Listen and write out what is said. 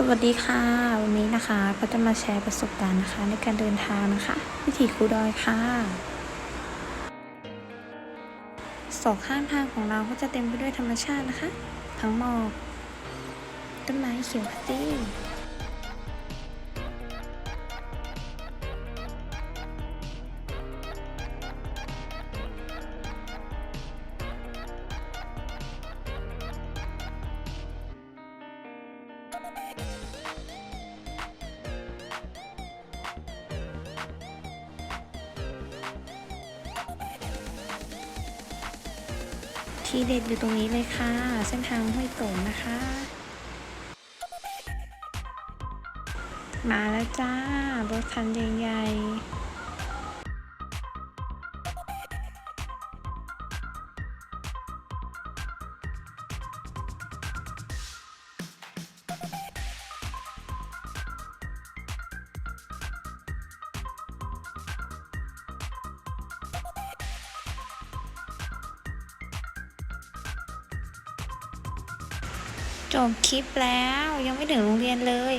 สวัสดีค่ะ วันนี้นะคะก็จะมาแชร์ประสบการณ์นะคะ ในการเดินทางนะคะ วิถีคูดอยค่ะสองข้างทางของเราก็จะเต็มไปด้วยธรรมชาตินะคะ ทั้งหมอกต้นไม้เขียวขจี ที่เด็ดอยู่ตรงนี้เลยค่ะ เส้นทางห้วยโตงนะคะ มาแล้วจ้ารถคันใหญ่ๆ จบคลิปแล้ว ยังไม่ถึงโรงเรียนเลย